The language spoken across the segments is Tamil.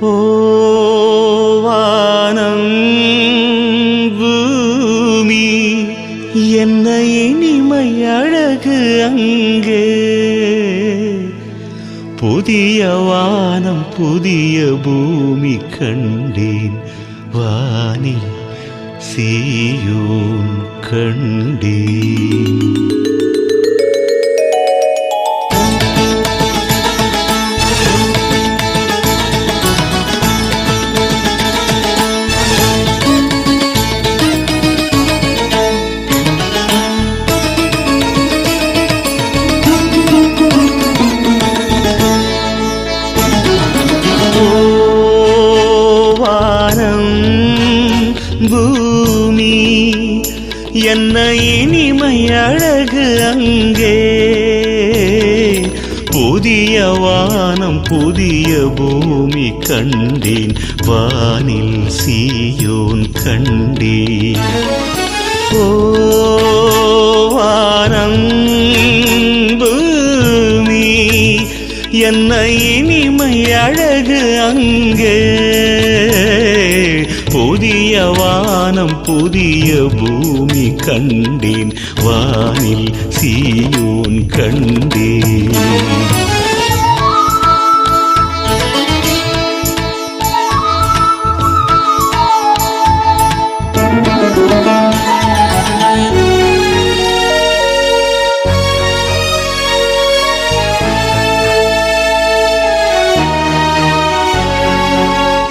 ஓவானம் பூமி என்ன இனிமை அழகு அங்கே. புதிய வானம் புதிய பூமி கண்டேன் வானில் சீயோன் கண்டேன். என்ன இனிமை அழகு அங்கே. புதிய வானம் புதிய பூமி கண்டேன். வானில் சீயோன் கண்டேன். ஓ வானம் பூமி என்ன இனிமை அழகு அங்கே. புதிய வானம் புதிய பூமி கண்டேன் வானில் சீயோன் கண்டேன் Thank you.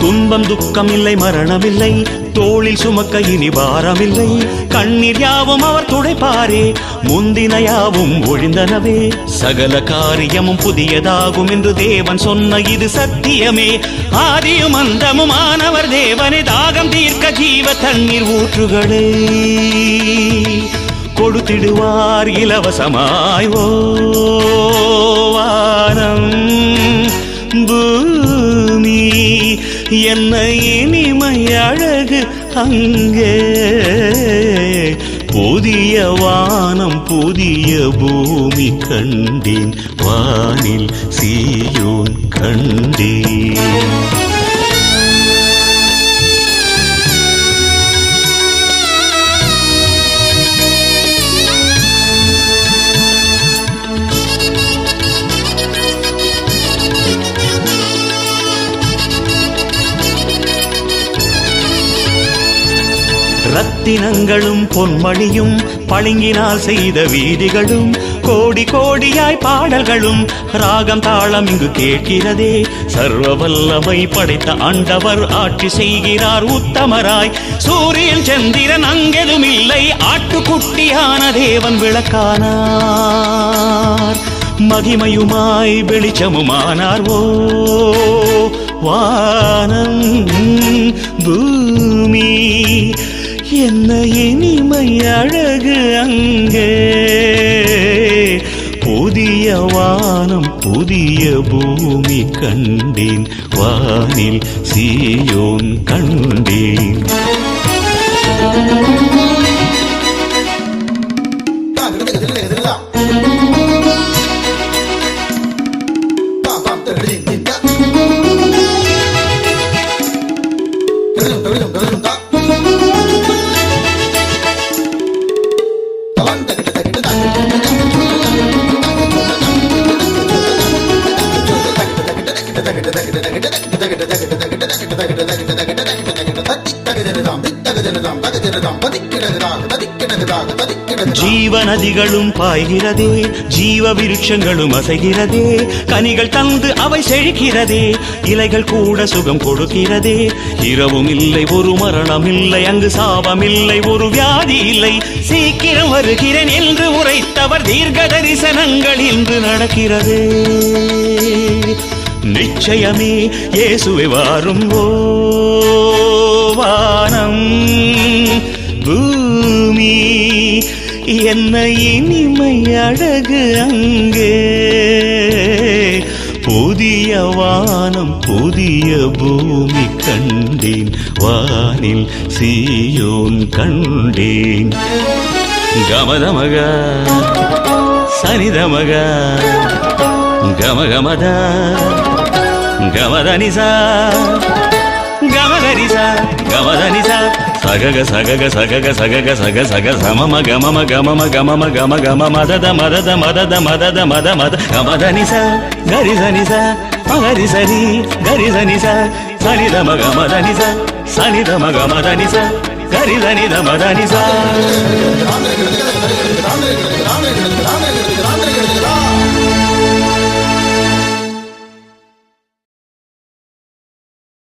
துன்பம் துக்கம் இல்லை மரணமில்லை. தோளில் சுமக்க இனி பாரமில்லை. கண்ணீர் யாவும் அவர் துடைப்பாரே. முந்தின யாவும் ஒழிந்தனவே. சகல காரியமும் புதியதாகும் என்று தேவன் சொன்ன இது சத்தியமே. ஆதியும் அந்தமும் ஆனவர் தேவனை. தாகம் தீர்க்க ஜீவ தண்ணீர் ஊற்றுகளே. கொடுத்திடுவார் இலவசமாய் ஓ வானம். பூமி என்ன இனிமை அழகு அங்கே. புதிய வானம் புதிய பூமி கண்டேன் வானில் சீயோன் கண்டேன். ரத்தினங்களும் பொன்மணியும் பளிங்கினால் செய்த வீதிகளும் கோடி கோடியாய் பாடல்களும் ராகம் தாளம் இங்கு கேட்கிறதே. சர்வ வல்லமை படைத்த ஆண்டவர் ஆட்சி செய்கிறார் உத்தமராய். சூரியன் சந்திரன் அங்கெதும் இல்லை ஆட்டுக்குட்டியான தேவன் விளக்கானார். மகிமையுமாய் வெளிச்சமுமானார் ஓ வானம் பூமி. என்ன இனிமை அழகு அங்கே புதிய வானம் புதிய பூமி கண்டேன் வானில் சீயோன் கண்டேன் Thank you. நதிகளும் பாய்கிறதே ஜீவ விருட்சங்களும் அசைகிறதே கனிகள் தந்து அவை செழிக்கிறதே இலைகள் கூட சுகம் கொடுக்கிறதே. இரவும் இல்லை ஒரு மரணம் இல்லை அங்கு சாபம் இல்லை ஒரு வியாதி இல்லை. சீக்கிரம் வருகிறேன் என்று உரைத்தவர் தீர்க்க தரிசனங்கள் இன்று நடக்கிறது. நிச்சயமே இயேசுவை வாரும் ஓவானம் பூமி என்ன இனிமை அழகு அங்கே. புதிய வானம் புதிய பூமி கண்டேன். வானில் சீயோன் கண்டேன். கமதமக சனிதமக கமகமதா. గమదనిసా గమదనిసా గమదనిసా. సగగ సగగ సగగ సగగ సగ సగ సమమ గమమ గమమ గమమ గమ గమ మదద మదద మదద మదద మద మద. గమదనిస గరిజనిస మగరి సరి గరిజనిస సనిదమ గమదనిస సనిదమ గమదనిస గరిజనిద మదనిస.